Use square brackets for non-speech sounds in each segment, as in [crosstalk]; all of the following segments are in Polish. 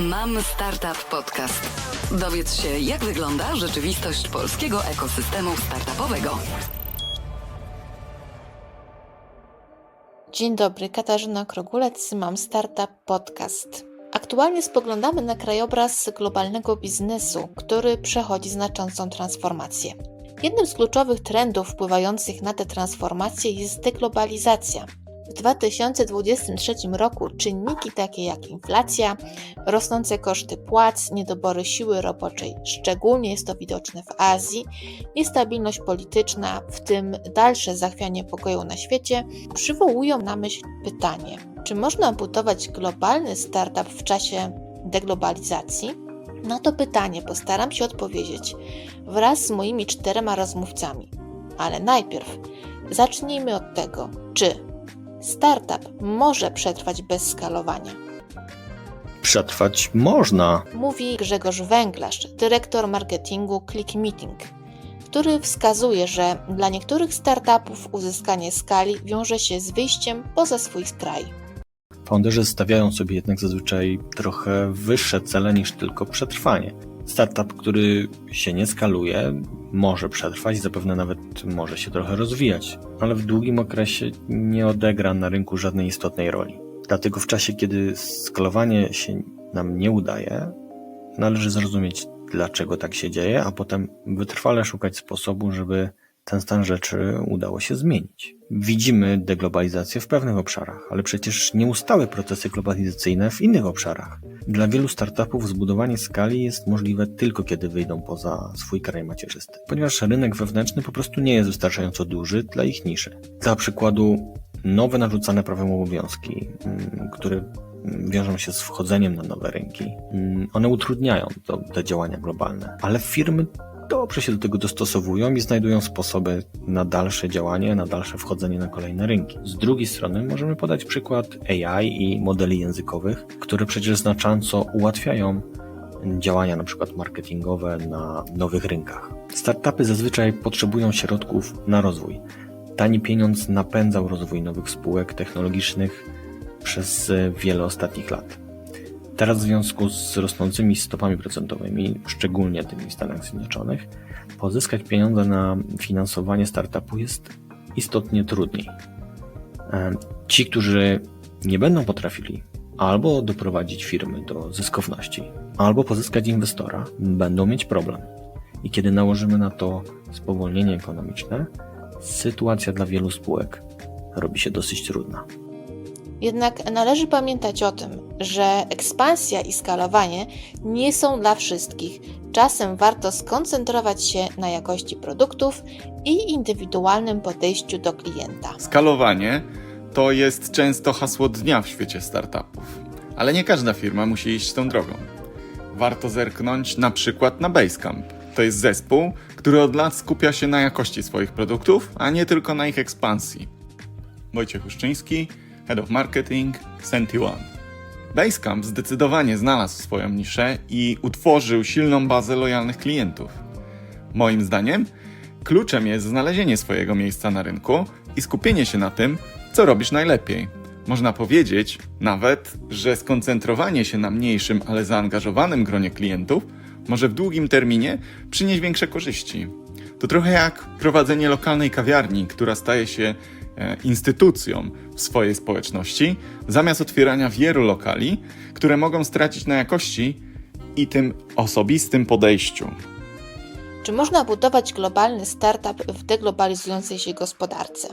Mam Startup Podcast. Dowiedz się, jak wygląda rzeczywistość polskiego ekosystemu startupowego. Dzień dobry, Katarzyna Krogulec, mam Startup Podcast. Aktualnie spoglądamy na krajobraz globalnego biznesu, który przechodzi znaczącą transformację. Jednym z kluczowych trendów wpływających na tę transformację jest deglobalizacja. W 2023 roku czynniki takie jak inflacja, rosnące koszty płac, niedobory siły roboczej, szczególnie jest to widoczne w Azji, niestabilność polityczna, w tym dalsze zachwianie pokoju na świecie, przywołują na myśl pytanie: czy można budować globalny startup w czasie deglobalizacji? Na to pytanie postaram się odpowiedzieć wraz z moimi czterema rozmówcami. Ale najpierw zacznijmy od tego, czy startup może przetrwać bez skalowania. Przetrwać można. Mówi Grzegorz Węglarz, dyrektor marketingu Click Meeting, który wskazuje, że dla niektórych startupów uzyskanie skali wiąże się z wyjściem poza swój kraj. Founderzy stawiają sobie jednak zazwyczaj trochę wyższe cele niż tylko przetrwanie. Startup, który się nie skaluje, może przetrwać, zapewne nawet może się trochę rozwijać, ale w długim okresie nie odegra na rynku żadnej istotnej roli. Dlatego w czasie, kiedy skalowanie się nam nie udaje, należy zrozumieć, dlaczego tak się dzieje, a potem wytrwale szukać sposobu, żeby ten stan rzeczy udało się zmienić. Widzimy deglobalizację w pewnych obszarach, ale przecież nieustałe procesy globalizacyjne w innych obszarach. Dla wielu startupów zbudowanie skali jest możliwe tylko kiedy wyjdą poza swój kraj macierzysty, ponieważ rynek wewnętrzny po prostu nie jest wystarczająco duży dla ich niszy. Dla przykładu, nowe narzucane prawem obowiązki, mm, które wiążą się z wchodzeniem na nowe rynki, mm, one utrudniają to, te działania globalne, ale firmy dobrze się do tego dostosowują i znajdują sposoby na dalsze działanie, na dalsze wchodzenie na kolejne rynki. Z drugiej strony możemy podać przykład AI i modeli językowych, które przecież znacząco ułatwiają działania na przykład marketingowe na nowych rynkach. Startupy zazwyczaj potrzebują środków na rozwój. Tani pieniądz napędzał rozwój nowych spółek technologicznych przez wiele ostatnich lat. Teraz w związku z rosnącymi stopami procentowymi, szczególnie tymi w Stanach Zjednoczonych, pozyskać pieniądze na finansowanie startupu jest istotnie trudniej. E, Ci, którzy nie będą potrafili albo doprowadzić firmy do zyskowności, albo pozyskać inwestora, będą mieć problem. I kiedy nałożymy na to spowolnienie ekonomiczne, sytuacja dla wielu spółek robi się dosyć trudna. Jednak należy pamiętać o tym, że ekspansja i skalowanie nie są dla wszystkich. Czasem warto skoncentrować się na jakości produktów i indywidualnym podejściu do klienta. Skalowanie to jest często hasło dnia w świecie startupów, ale nie każda firma musi iść tą drogą. Warto zerknąć na przykład na Basecamp. To jest zespół, który od lat skupia się na jakości swoich produktów, a nie tylko na ich ekspansji. Wojciech Uszczyński, Head of Marketing, Senti-One. Basecamp zdecydowanie znalazł swoją niszę i utworzył silną bazę lojalnych klientów. Moim zdaniem, kluczem jest znalezienie swojego miejsca na rynku i skupienie się na tym, co robisz najlepiej. Można powiedzieć nawet, że skoncentrowanie się na mniejszym, ale zaangażowanym gronie klientów może w długim terminie przynieść większe korzyści. To trochę jak prowadzenie lokalnej kawiarni, która staje się e, instytucją w swojej społeczności, zamiast otwierania wielu lokali, które mogą stracić na jakości i tym osobistym podejściu. Czy można budować globalny startup w deglobalizującej się gospodarce?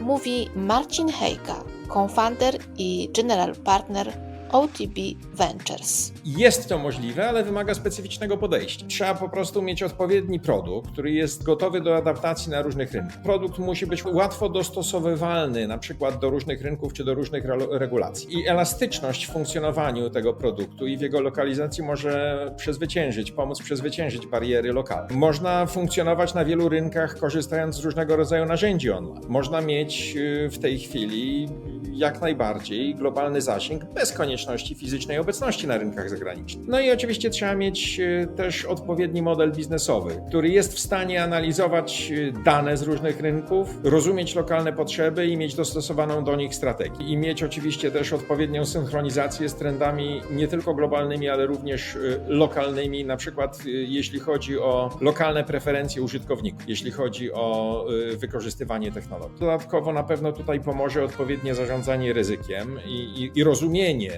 Mówi Marcin Hejka, co-founder i general partner OTB Ventures. Jest to możliwe, ale wymaga specyficznego podejścia. Trzeba po prostu mieć odpowiedni produkt, który jest gotowy do adaptacji na różnych rynkach. Produkt musi być łatwo dostosowywalny, na przykład do różnych rynków czy do różnych re- regulacji. I elastyczność w funkcjonowaniu tego produktu i w jego lokalizacji może przezwyciężyć, pomóc przezwyciężyć bariery lokalne. Można funkcjonować na wielu rynkach korzystając z różnego rodzaju narzędzi online. Można mieć y, w tej chwili jak najbardziej globalny zasięg bez konieczności konieczności fizycznej obecności na rynkach zagranicznych. No i oczywiście trzeba mieć e, też odpowiedni model biznesowy, który jest w stanie analizować e, dane z różnych rynków, rozumieć lokalne potrzeby i mieć dostosowaną do nich strategię. I mieć oczywiście też odpowiednią synchronizację z trendami nie tylko globalnymi, ale również e, lokalnymi, na przykład jeśli chodzi o lokalne preferencje użytkowników, jeśli chodzi o wykorzystywanie technologii. Dodatkowo na pewno tutaj pomoże odpowiednie zarządzanie ryzykiem i, i, i rozumienie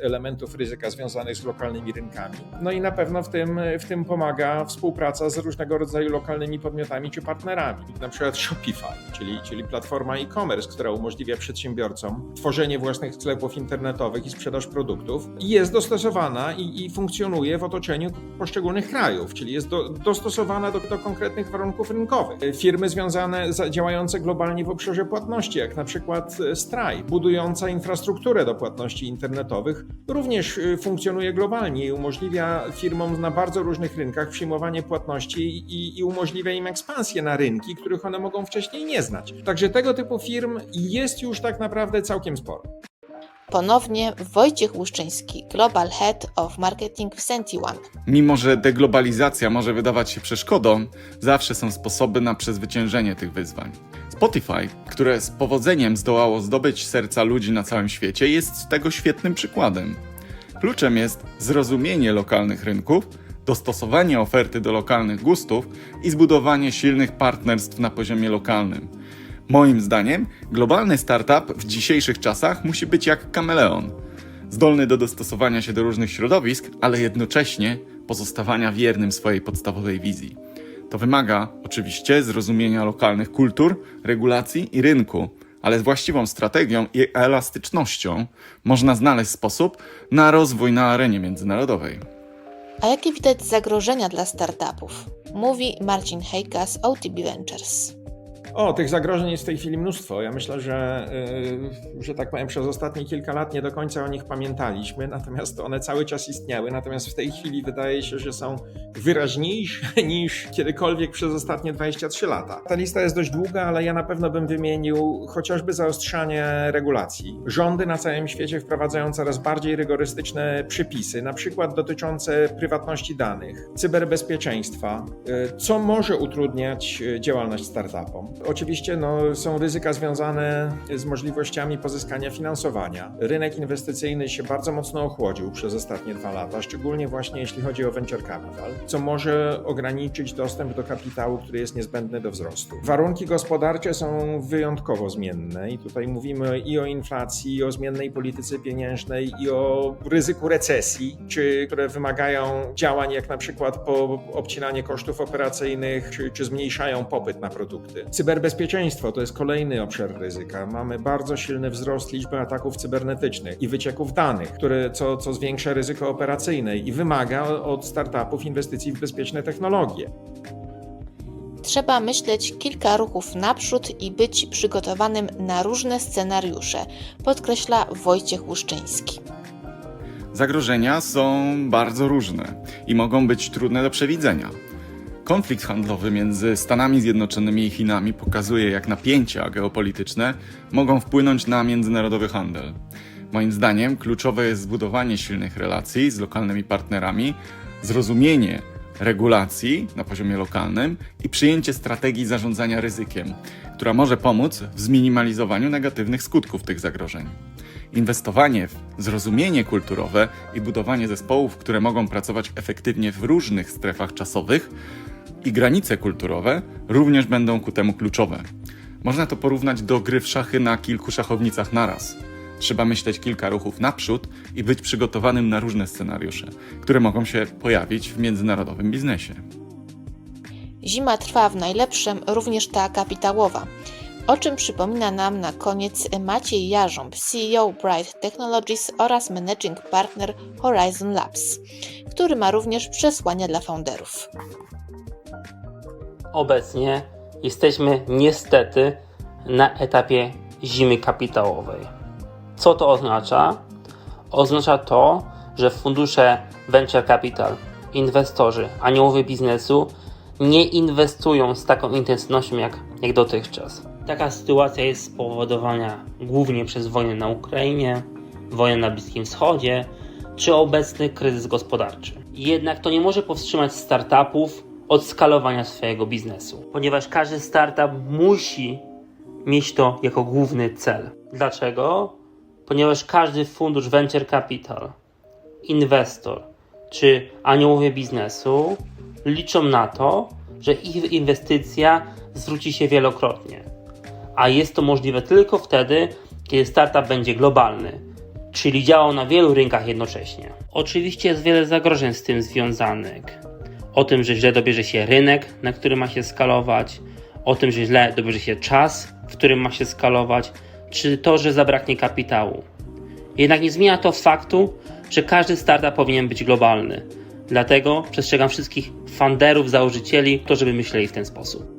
elementów ryzyka związanych z lokalnymi rynkami. No i na pewno w tym, w tym pomaga współpraca z różnego rodzaju lokalnymi podmiotami czy partnerami. Na przykład Shopify, czyli, czyli platforma e-commerce, która umożliwia przedsiębiorcom tworzenie własnych sklepów internetowych i sprzedaż produktów jest dostosowana i, i funkcjonuje w otoczeniu poszczególnych krajów, czyli jest do, dostosowana do, do konkretnych warunków rynkowych. Firmy związane, za- działające globalnie w obszarze płatności, jak na przykład e, Stripe, budująca infrastrukturę do płatności internetowych, również e, funkcjonuje globalnie i umożliwia firmom na bardzo różnych rynkach przyjmowanie płatności i, i umożliwia im ekspansję na rynki, których one mogą wcześniej nie znać. Także tego typu firm jest już tak naprawdę całkiem sporo. Ponownie Wojciech Łuszczyński, Global Head of Marketing w Sentione. Mimo, że deglobalizacja może wydawać się przeszkodą, zawsze są sposoby na przezwyciężenie tych wyzwań. Spotify, które z powodzeniem zdołało zdobyć serca ludzi na całym świecie, jest tego świetnym przykładem. Kluczem jest zrozumienie lokalnych rynków, dostosowanie oferty do lokalnych gustów i zbudowanie silnych partnerstw na poziomie lokalnym. Moim zdaniem, globalny startup w dzisiejszych czasach musi być jak kameleon zdolny do dostosowania się do różnych środowisk, ale jednocześnie pozostawania wiernym swojej podstawowej wizji. To wymaga oczywiście zrozumienia lokalnych kultur, regulacji i rynku, ale z właściwą strategią i elastycznością można znaleźć sposób na rozwój na arenie międzynarodowej. A jakie widać zagrożenia dla startupów? Mówi Marcin Hejka z OTB Ventures. O, tych zagrożeń jest w tej chwili mnóstwo. Ja myślę, że, yy, że tak powiem, przez ostatnie kilka lat nie do końca o nich pamiętaliśmy, natomiast one cały czas istniały. Natomiast w tej chwili wydaje się, że są wyraźniejsze [laughs] niż kiedykolwiek przez ostatnie 23 lata. Ta lista jest dość długa, ale ja na pewno bym wymienił chociażby zaostrzanie regulacji. Rządy na całym świecie wprowadzają coraz bardziej rygorystyczne przepisy, na przykład dotyczące prywatności danych, cyberbezpieczeństwa, yy, co może utrudniać yy, działalność startupom. Oczywiście no, są ryzyka związane z możliwościami pozyskania finansowania. Rynek inwestycyjny się bardzo mocno ochłodził przez ostatnie dwa lata, szczególnie właśnie jeśli chodzi o venture capital, co może ograniczyć dostęp do kapitału, który jest niezbędny do wzrostu. Warunki gospodarcze są wyjątkowo zmienne i tutaj mówimy i o inflacji, i o zmiennej polityce pieniężnej, i o ryzyku recesji, czy które wymagają działań jak na przykład po obcinanie kosztów operacyjnych, czy, czy zmniejszają popyt na produkty. Cyberbezpieczeństwo to jest kolejny obszar ryzyka. Mamy bardzo silny wzrost liczby ataków cybernetycznych i wycieków danych, które, co, co zwiększa ryzyko operacyjne i wymaga od startupów inwestycji w bezpieczne technologie. Trzeba myśleć kilka ruchów naprzód i być przygotowanym na różne scenariusze, podkreśla Wojciech Łuszczyński. Zagrożenia są bardzo różne i mogą być trudne do przewidzenia. Konflikt handlowy między Stanami Zjednoczonymi i Chinami pokazuje, jak napięcia geopolityczne mogą wpłynąć na międzynarodowy handel. Moim zdaniem kluczowe jest zbudowanie silnych relacji z lokalnymi partnerami, zrozumienie regulacji na poziomie lokalnym i przyjęcie strategii zarządzania ryzykiem, która może pomóc w zminimalizowaniu negatywnych skutków tych zagrożeń. Inwestowanie w zrozumienie kulturowe i budowanie zespołów, które mogą pracować efektywnie w różnych strefach czasowych i granice kulturowe również będą ku temu kluczowe. Można to porównać do gry w szachy na kilku szachownicach naraz. Trzeba myśleć kilka ruchów naprzód i być przygotowanym na różne scenariusze, które mogą się pojawić w międzynarodowym biznesie. Zima trwa w najlepszym, również ta kapitałowa. O czym przypomina nam na koniec Maciej Jarząb, CEO Bright Technologies oraz Managing Partner Horizon Labs, który ma również przesłania dla founderów. Obecnie jesteśmy niestety na etapie zimy kapitałowej. Co to oznacza? Oznacza to, że fundusze venture capital, inwestorzy, aniołowie biznesu nie inwestują z taką intensywnością jak, jak dotychczas. Taka sytuacja jest spowodowana głównie przez wojnę na Ukrainie, wojna na Bliskim Wschodzie czy obecny kryzys gospodarczy. Jednak to nie może powstrzymać startupów od skalowania swojego biznesu, ponieważ każdy startup musi mieć to jako główny cel. Dlaczego? Ponieważ każdy fundusz venture capital, inwestor czy aniołowie biznesu liczą na to, że ich inwestycja zwróci się wielokrotnie. A jest to możliwe tylko wtedy, kiedy startup będzie globalny, czyli działał na wielu rynkach jednocześnie. Oczywiście jest wiele zagrożeń z tym związanych. O tym, że źle dobierze się rynek, na którym ma się skalować, o tym, że źle dobierze się czas, w którym ma się skalować, czy to, że zabraknie kapitału. Jednak nie zmienia to faktu, że każdy startup powinien być globalny. Dlatego przestrzegam wszystkich funderów, założycieli, to żeby myśleli w ten sposób.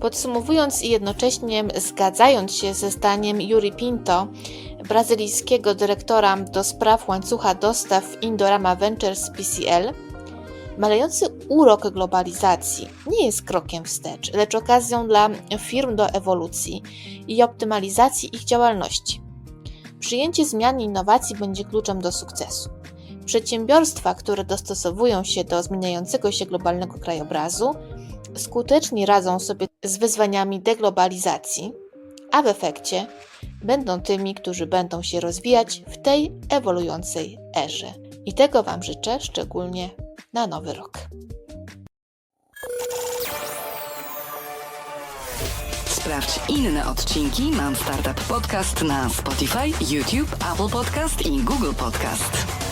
Podsumowując i jednocześnie zgadzając się ze zdaniem Yuri Pinto, brazylijskiego dyrektora do spraw łańcucha dostaw Indorama Ventures PCL, malejący urok globalizacji nie jest krokiem wstecz, lecz okazją dla firm do ewolucji i optymalizacji ich działalności. Przyjęcie zmian i innowacji będzie kluczem do sukcesu. Przedsiębiorstwa, które dostosowują się do zmieniającego się globalnego krajobrazu, skutecznie radzą sobie z wyzwaniami deglobalizacji, a w efekcie będą tymi, którzy będą się rozwijać w tej ewoluującej erze. I tego Wam życzę szczególnie na nowy rok. Sprawdź inne odcinki Mam Startup Podcast na Spotify, YouTube, Apple Podcast i Google Podcast.